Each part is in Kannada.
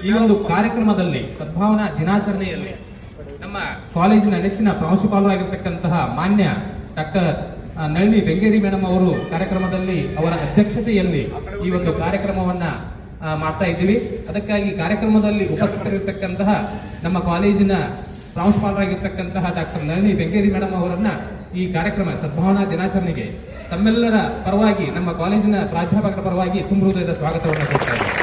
ಈ ಒಂದು ಕಾರ್ಯಕ್ರಮದಲ್ಲಿ ಸದ್ಭಾವನಾ ದಿನಾಚರಣೆಯಲ್ಲಿ ನಮ್ಮ ಕಾಲೇಜಿನ ನೆಚ್ಚಿನ ಪ್ರಾಂಶುಪಾಲರಾಗಿರ್ತಕ್ಕಂತಹ ಮಾನ್ಯ ಡಾಕ್ಟರ್ ನಳಿನಿ ಬೆಂಗೇರಿ ಮೇಡಮ್ ಅವರು ಕಾರ್ಯಕ್ರಮದಲ್ಲಿ ಅವರ ಅಧ್ಯಕ್ಷತೆಯಲ್ಲಿ ಈ ಒಂದು ಕಾರ್ಯಕ್ರಮವನ್ನ ಮಾಡ್ತಾ ಇದ್ದೀವಿ. ಅದಕ್ಕಾಗಿ ಕಾರ್ಯಕ್ರಮದಲ್ಲಿ ಉಪಸ್ಥಿತರಿರ್ತಕ್ಕಂತಹ ನಮ್ಮ ಕಾಲೇಜಿನ ಪ್ರಾಂಶುಪಾಲರಾಗಿರ್ತಕ್ಕಂತಹ ಡಾಕ್ಟರ್ ನಳಿನಿ ಬೆಂಗೇರಿ ಮೇಡಮ್ ಅವರನ್ನ ಈ ಕಾರ್ಯಕ್ರಮ ಸದ್ಭಾವನಾ ದಿನಾಚರಣೆಗೆ ತಮ್ಮೆಲ್ಲರ ಪರವಾಗಿ ನಮ್ಮ ಕಾಲೇಜಿನ ಪ್ರಾಧ್ಯಾಪಕರ ಪರವಾಗಿ ತುಂಬ ಹೃದಯದ ಸ್ವಾಗತವನ್ನು ಕೊಡ್ತಾ ಇದ್ದೀನಿ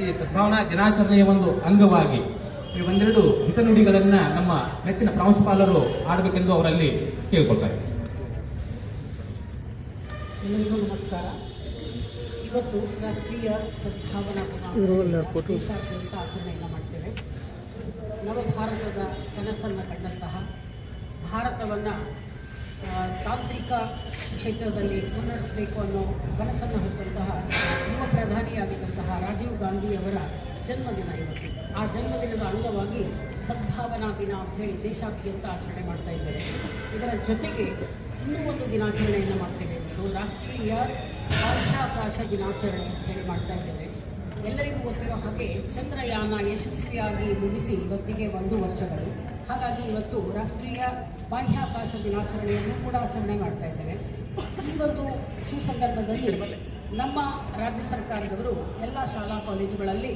ಈ ಸದ್ಭಾವನಾ ದಿನಾಚರಣೆಯ ಒಂದು ಅಂಗವಾಗಿ ಈ ಒಂದೆರಡು ಹಿತನುಡಿಗಳನ್ನ ನಮ್ಮ ನೆಚ್ಚಿನ ಪ್ರಾಂಶುಪಾಲರು ಆಡಬೇಕೆಂದು ಅವರಲ್ಲಿ ಕೇಳ್ಕೊಳ್ತಾರೆ ಎಲ್ಲರಿಗೂ ನಮಸ್ಕಾರ. ಇವತ್ತು ರಾಷ್ಟ್ರೀಯ ಸದ್ಭಾವನಾ ದೇಶಾದ್ಯಂತ ಆಚರಣೆಯನ್ನು ಮಾಡ್ತೇವೆ. ನವಭಾರತದ ಕನಸನ್ನು ಕಂಡಂತಹ ಭಾರತವನ್ನು ತಾಂತ್ರಿಕ ಕ್ಷೇತ್ರದಲ್ಲಿ ಮುನ್ನಡೆಸಬೇಕು ಅನ್ನೋ ಕನಸನ್ನು ಹೊತ್ತಂತಹ ಯುವ ಪ್ರಧಾನಿಯಾಗಿದ್ದಂತಹ ರಾಜೀವ್ ಗಾಂಧಿಯವರ ಜನ್ಮದಿನ ಇವತ್ತು. ಆ ಜನ್ಮದಿನದ ಅಂಗವಾಗಿ ಸದ್ಭಾವನಾ ದಿನ ಅಂತ ಹೇಳಿ ದೇಶಾದ್ಯಂತ ಆಚರಣೆ ಮಾಡ್ತಾ ಇದ್ದೇವೆ. ಇದರ ಜೊತೆಗೆ ಇನ್ನೂ ಒಂದು ದಿನಾಚರಣೆಯನ್ನು ಮಾಡ್ತೇವೆ. ಇವತ್ತು ರಾಷ್ಟ್ರೀಯ ಬಾಹ್ಯಾಕಾಶ ದಿನಾಚರಣೆ ಅಂತ ಹೇಳಿ ಮಾಡ್ತಾ ಇದ್ದೇವೆ. ಎಲ್ಲರಿಗೂ ಗೊತ್ತಿರೋ ಹಾಗೆ ಚಂದ್ರಯಾನ ಯಶಸ್ವಿಯಾಗಿ ಮುಗಿಸಿ ಇವತ್ತಿಗೆ ಒಂದು ವರ್ಷಗಳು. ಹಾಗಾಗಿ ಇವತ್ತು ರಾಷ್ಟ್ರೀಯ ಬಾಹ್ಯಾಕಾಶ ದಿನಾಚರಣೆಯನ್ನು ಕೂಡ ಆಚರಣೆ ಮಾಡ್ತಾ ಇದ್ದೇವೆ. ಈ ಒಂದು ಸುಸಂದರ್ಭದಲ್ಲಿ ನಮ್ಮ ರಾಜ್ಯ ಸರ್ಕಾರದವರು ಎಲ್ಲ ಶಾಲಾ ಕಾಲೇಜುಗಳಲ್ಲಿ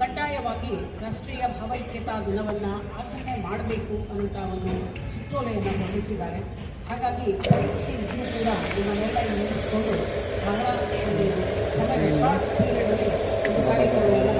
ಕಡ್ಡಾಯವಾಗಿ ರಾಷ್ಟ್ರೀಯ ಭಾವೈಕ್ಯತಾ ದಿನವನ್ನು ಆಚರಣೆ ಮಾಡಬೇಕು ಅನ್ನುವಂಥ ಒಂದು ಸುತ್ತೋಲೆಯನ್ನು ಹೊರಡಿಸಿದ್ದಾರೆ ಹಾಗಾಗಿ ಪರೀಕ್ಷೆ ಇದ್ರೂ ಕೂಡ ನಿಮ್ಮನ್ನೆಲ್ಲ ನಿಲ್ಲಿಸ್ಕೊಂಡು ಬಹಳ ಒಂದು ಸಮಯ ಶಾರ್ಟ್ ಪೀರಿಯಡಲ್ಲಿ ಒಂದು ಕಾರ್ಯಕ್ರಮವನ್ನು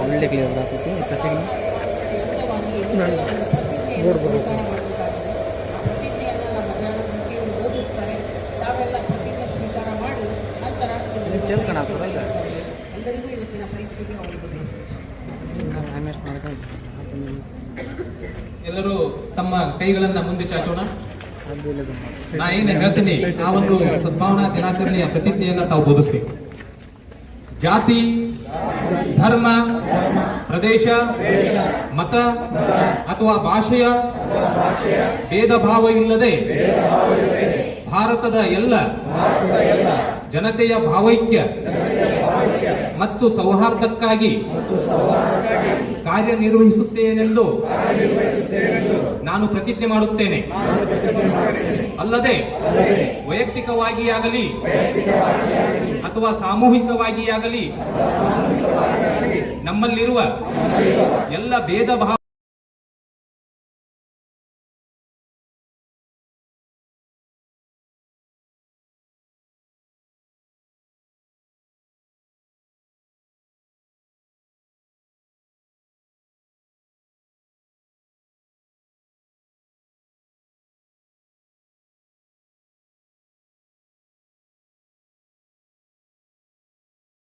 ಮಾಡ್ಕೊಂಡು ಎಲ್ಲರೂ ತಮ್ಮ ಕೈಗಳನ್ನ ಮುಂದೆ ಚಾಚೋಣ. ನಾ ಏನ್ ಹೇಳ್ತೀನಿ, ಆ ಒಂದು ಸದ್ಭಾವನಾ ದಿನಾಚರಣೆಯ ಪ್ರತಿಜ್ಞೆಯನ್ನ ತಾವು ಬೋಧಿಸ್ಬೇಕು. ಜಾತಿ ಧರ್ಮ ಪ್ರದೇಶ ಮತ ಅಥವಾ ಭಾಷೆಯ ಭೇದ ಭಾವ ಇಲ್ಲದೆ ಭಾರತದ ಎಲ್ಲ ಜನತೆಯ ಭಾವೈಕ್ಯ ಮತ್ತು ಸೌಹಾರ್ದಕ್ಕಾಗಿ ಕಾರ್ಯನಿರ್ವಹಿಸುತ್ತೇನೆಂದು ನಾನು ಪ್ರತಿಜ್ಞೆ ಮಾಡುತ್ತೇನೆ. ಅಲ್ಲದೆ ವೈಯಕ್ತಿಕವಾಗಿ ಆಗಲಿ ಅಥವಾ ಸಾಮೂಹಿಕವಾಗಿ ಆಗಲಿ ನಮ್ಮಲ್ಲಿರುವ ಎಲ್ಲ ಭೇದ ಭಾವ